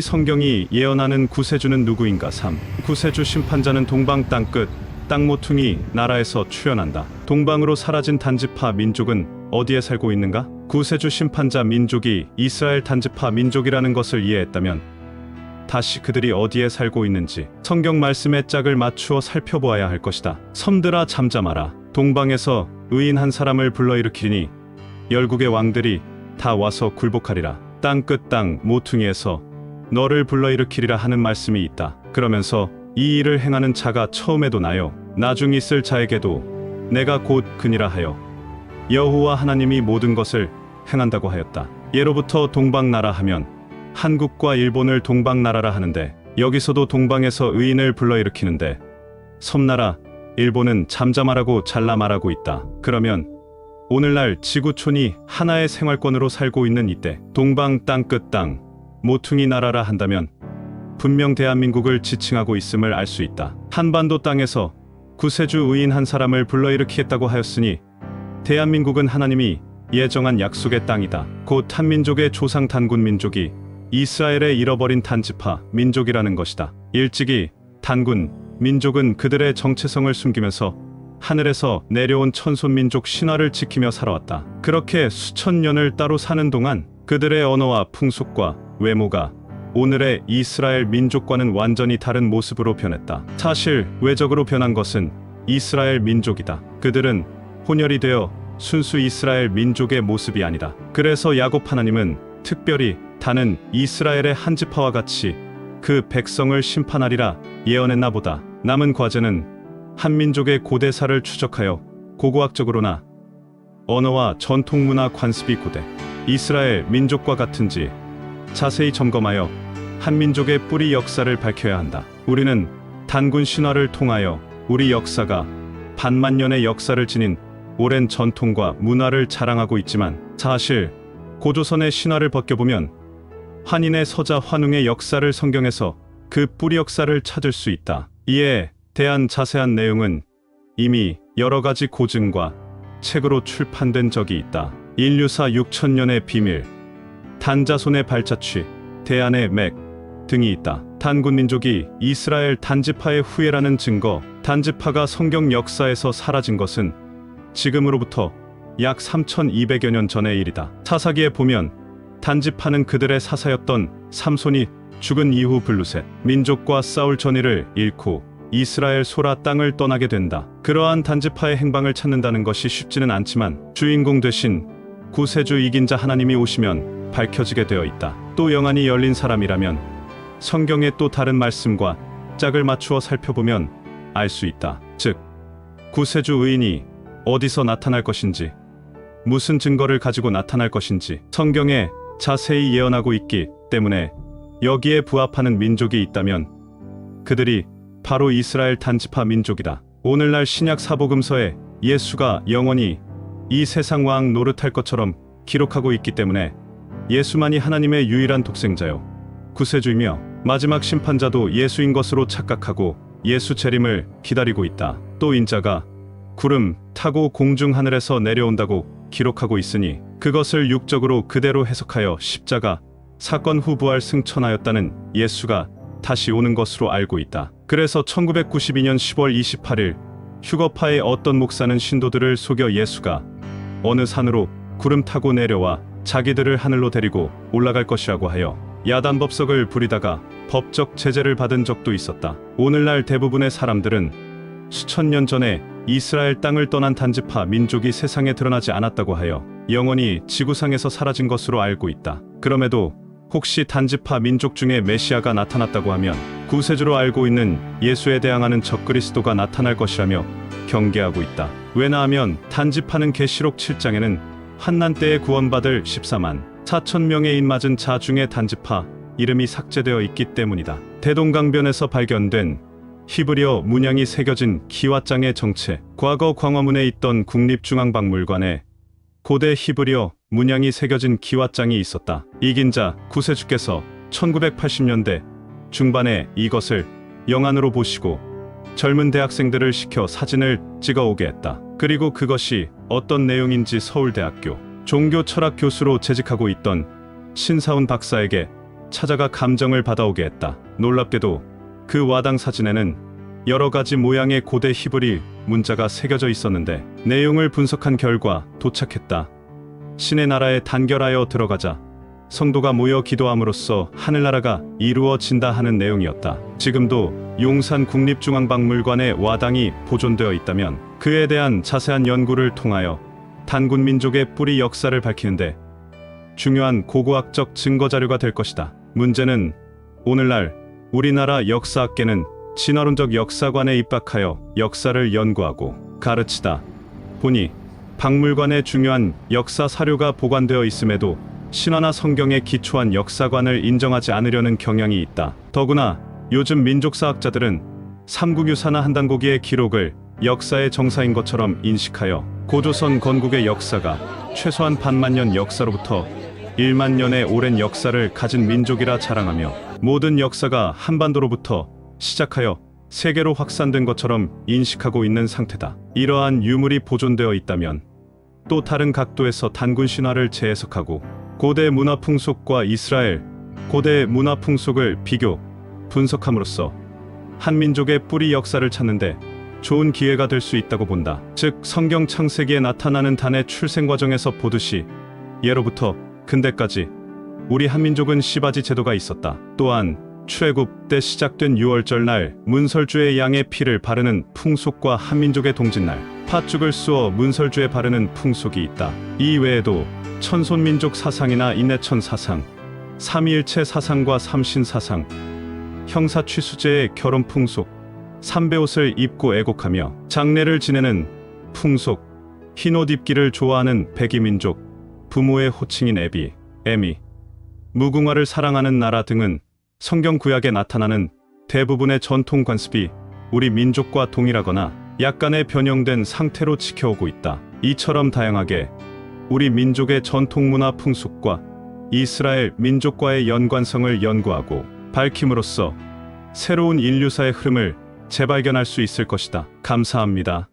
성경이 예언하는 구세주는 누구인가 3. 구세주 심판자는 동방 땅끝 땅 모퉁이 나라에서 출현한다. 동방으로 사라진 단지파 민족은 어디에 살고 있는가? 구세주 심판자 민족이 이스라엘 단지파 민족이라는 것을 이해했다면 다시 그들이 어디에 살고 있는지 성경 말씀의 짝을 맞추어 살펴보아야 할 것이다. 섬들아 잠잠하라. 동방에서 의인 한 사람을 불러일으키니 열국의 왕들이 다 와서 굴복하리라. 땅끝 땅 모퉁이에서 너를 불러일으키리라 하는 말씀이 있다. 그러면서 이 일을 행하는 자가 처음에도 나요. 나중 있을 자에게도 내가 곧 그니라 하여 여호와 하나님이 모든 것을 행한다고 하였다. 예로부터 동방나라 하면 한국과 일본을 동방나라라 하는데 여기서도 동방에서 의인을 불러일으키는데 섬나라 일본은 잠잠하라고 잘라 말하고 있다. 그러면 오늘날 지구촌이 하나의 생활권으로 살고 있는 이때 동방 땅끝 땅 모퉁이 나라라 한다면 분명 대한민국을 지칭하고 있음을 알 수 있다. 한반도 땅에서 구세주 의인 한 사람을 불러일으키겠다고 하였으니 대한민국은 하나님이 예정한 약속의 땅이다. 곧 한민족의 조상 단군 민족이 이스라엘의 잃어버린 단지파 민족이라는 것이다. 일찍이 단군 민족은 그들의 정체성을 숨기면서 하늘에서 내려온 천손 민족 신화를 지키며 살아왔다. 그렇게 수천 년을 따로 사는 동안 그들의 언어와 풍속과 외모가 오늘의 이스라엘 민족과는 완전히 다른 모습으로 변했다. 사실 외적으로 변한 것은 이스라엘 민족이다. 그들은 혼혈이 되어 순수 이스라엘 민족의 모습이 아니다. 그래서 야곱 하나님은 특별히 다는 이스라엘의 한 지파와 같이 그 백성을 심판하리라 예언했나 보다. 남은 과제는 한 민족의 고대사를 추적하여 고고학적으로나 언어와 전통 문화 관습이 고대 이스라엘 민족과 같은지 자세히 점검하여 한 민족의 뿌리 역사를 밝혀야 한다. 우리는 단군 신화를 통하여 우리 역사가 반만 년의 역사를 지닌 오랜 전통과 문화를 자랑하고 있지만 사실 고조선의 신화를 벗겨보면 환인의 서자 환웅의 역사를 성경에서 그 뿌리 역사를 찾을 수 있다. 이에 대한 자세한 내용은 이미 여러 가지 고증과 책으로 출판된 적이 있다. 인류사 6천년의 비밀, 단자손의 발자취, 대안의 맥 등이 있다. 단군 민족이 이스라엘 단지파의 후예라는 증거, 단지파가 성경 역사에서 사라진 것은 지금으로부터 약 3200여 년 전의 일이다. 사사기에 보면 단지파는 그들의 사사였던 삼손이 죽은 이후 블루셋 민족과 싸울 전의를 잃고 이스라엘 소라 땅을 떠나게 된다. 그러한 단지파의 행방을 찾는다는 것이 쉽지는 않지만 주인공 되신 구세주 이긴 자 하나님이 오시면 밝혀지게 되어 있다. 또 영안이 열린 사람이라면 성경의 또 다른 말씀과 짝을 맞추어 살펴보면 알 수 있다. 즉 구세주 의인이 어디서 나타날 것인지 무슨 증거를 가지고 나타날 것인지 성경에 자세히 예언하고 있기 때문에 여기에 부합하는 민족이 있다면 그들이 바로 이스라엘 단지파 민족이다. 오늘날 신약 사복음서에 예수가 영원히 이 세상 왕 노릇할 것처럼 기록하고 있기 때문에 예수만이 하나님의 유일한 독생자요 구세주이며 마지막 심판자도 예수인 것으로 착각하고 예수 재림을 기다리고 있다. 또 인자가 구름 타고 공중 하늘에서 내려온다고 기록하고 있으니 그것을 육적으로 그대로 해석하여 십자가 사건 후 부활 승천하였다는 예수가 다시 오는 것으로 알고 있다. 그래서 1992년 10월 28일 휴거파의 어떤 목사는 신도들을 속여 예수가 어느 산으로 구름 타고 내려와 자기들을 하늘로 데리고 올라갈 것이라고 하여 야단 법석을 부리다가 법적 제재를 받은 적도 있었다. 오늘날 대부분의 사람들은 수천 년 전에 이스라엘 땅을 떠난 단지파 민족이 세상에 드러나지 않았다고 하여 영원히 지구상에서 사라진 것으로 알고 있다. 그럼에도 혹시 단지파 민족 중에 메시아가 나타났다고 하면 구세주로 알고 있는 예수에 대항하는 적그리스도가 나타날 것이라며 경계하고 있다. 왜냐하면 단지파는 계시록 7장에는 환난 때에 구원받을 14만 4천 명의 인맞은 자 중에 단지파 이름이 삭제되어 있기 때문이다. 대동강변에서 발견된 히브리어 문양이 새겨진 기와장의 정체, 과거 광화문에 있던 국립중앙박물관에 고대 히브리어 문양이 새겨진 기와장이 있었다. 이긴 자 구세주께서 1980년대 중반에 이것을 영안으로 보시고 젊은 대학생들을 시켜 사진을 찍어 오게 했다. 그리고 그것이 어떤 내용인지 서울대학교 종교 철학 교수로 재직하고 있던 신사훈 박사에게 찾아가 감정을 받아오게 했다. 놀랍게도 그 와당 사진에는 여러 가지 모양의 고대 히브리 문자가 새겨져 있었는데 내용을 분석한 결과 도착했다. 신의 나라에 단결하여 들어가자 성도가 모여 기도함으로써 하늘나라가 이루어진다 하는 내용이었다. 지금도 용산 국립중앙박물관에 와당이 보존되어 있다면 그에 대한 자세한 연구를 통하여 단군 민족의 뿌리 역사를 밝히는데 중요한 고고학적 증거 자료가 될 것이다. 문제는 오늘날 우리나라 역사학계는 진화론적 역사관에 입학하여 역사를 연구하고 가르치다 보니 박물관에 중요한 역사 사료가 보관되어 있음에도 신화나 성경에 기초한 역사관을 인정하지 않으려는 경향이 있다. 더구나 요즘 민족사학자들은 삼국유사나 한단고기의 기록을 역사의 정사인 것처럼 인식하여 고조선 건국의 역사가 최소한 반만 년 역사로부터 1만 년의 오랜 역사를 가진 민족이라 자랑하며 모든 역사가 한반도로부터 시작하여 세계로 확산된 것처럼 인식하고 있는 상태다. 이러한 유물이 보존되어 있다면 또 다른 각도에서 단군 신화를 재해석하고 고대 문화 풍속과 이스라엘 고대 문화 풍속을 비교 분석함으로써 한 민족의 뿌리 역사를 찾는데 좋은 기회가 될 수 있다고 본다. 즉 성경 창세기에 나타나는 단의 출생 과정에서 보듯이 예로부터 근대까지 우리 한민족은 시바지 제도가 있었다. 또한 출애굽 때 시작된 6월절 날 문설주의 양의 피를 바르는 풍속과 한민족의 동짓날 팥죽을 쑤어 문설주에 바르는 풍속이 있다. 이 외에도 천손민족 사상이나 인내천 사상, 삼위일체 사상과 삼신 사상, 형사 취수제의 결혼 풍속, 삼배옷을 입고 애곡하며 장례를 지내는 풍속, 흰옷 입기를 좋아하는 백이민족, 부모의 호칭인 애비, 애미, 무궁화를 사랑하는 나라 등은 성경 구약에 나타나는 대부분의 전통 관습이 우리 민족과 동일하거나 약간의 변형된 상태로 지켜오고 있다. 이처럼 다양하게 우리 민족의 전통 문화 풍속과 이스라엘 민족과의 연관성을 연구하고 밝힘으로써 새로운 인류사의 흐름을 재발견할 수 있을 것이다. 감사합니다.